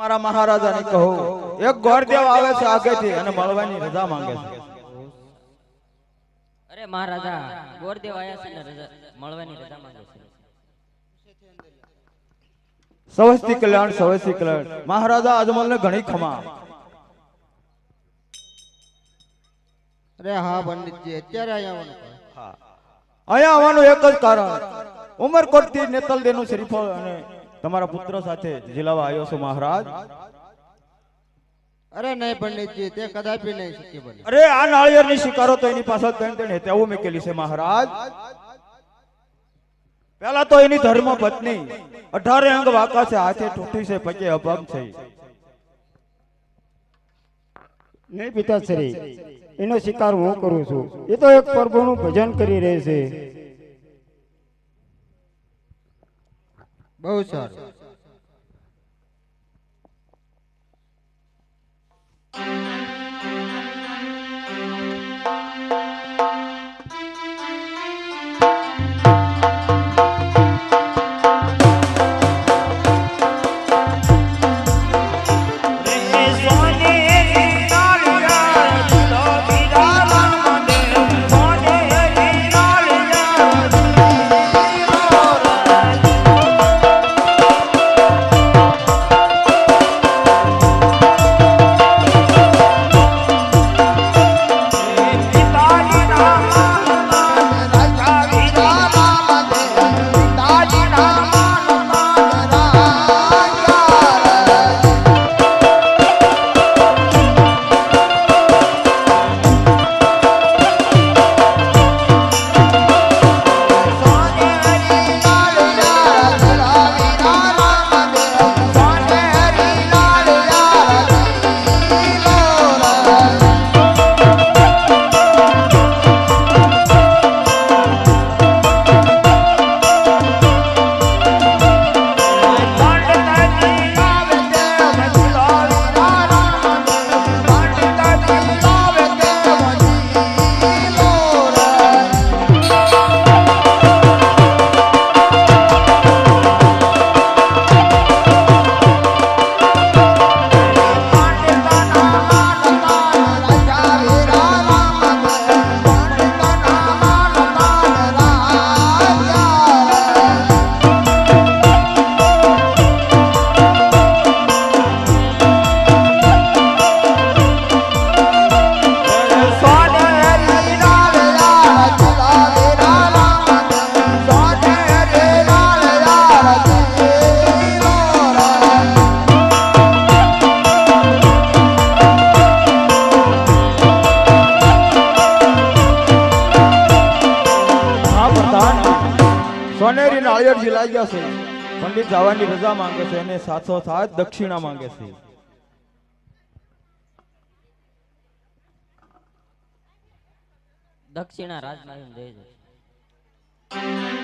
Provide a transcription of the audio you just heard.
તમારા મહારાજાને કહો. એક ગોરદેવ આવે છે આગેથી અને મળવાની રજા માંગે છે. અરે મહારાજા ગોરદેવ આવ્યા છે ને રજા મળવાની રજા માંગે છે. સવસ્તી કલ્યાણ સવસ્તી કલ્યાણ. મહારાજા અજમલ ને ઘણી ખમા. અરે હા પંડિતજી અત્યારે અહીંયા આવવાનું કહે. અહીંયા આવવાનું એક જ કારણ. ઉમરકોટથી નેતલ દેનું શ્રીફળ અને તમારા પુત્ર સાથે જીલાવા આવ્યો છું મહારાજ. અરે નહીં પંડિતજી તે કદાપી નહીં શકી બને. અરે આ નાળિયેરની શિકારો તો એની પાછળ ત્રણ ત્રણ હેતાઓ મૂકેલી છે મહારાજ. પેલા તો એની ધર્મ પત્ની અઢારે અંગ વાકા છે હાથે તૂટી છે પગે અભંગ છે. નહીં પિતાશ્રી એનો શિકાર હું કરું છું? એ તો એક પ્રભુનું ભજન કરી રહે છે. બહુ સારું. નાળિયેર ગયા છે પંડિત જવાની રજા માંગે છે અને સાથો સાત દક્ષિણા માંગે છે. દક્ષિણા રાજમાં જઈ છે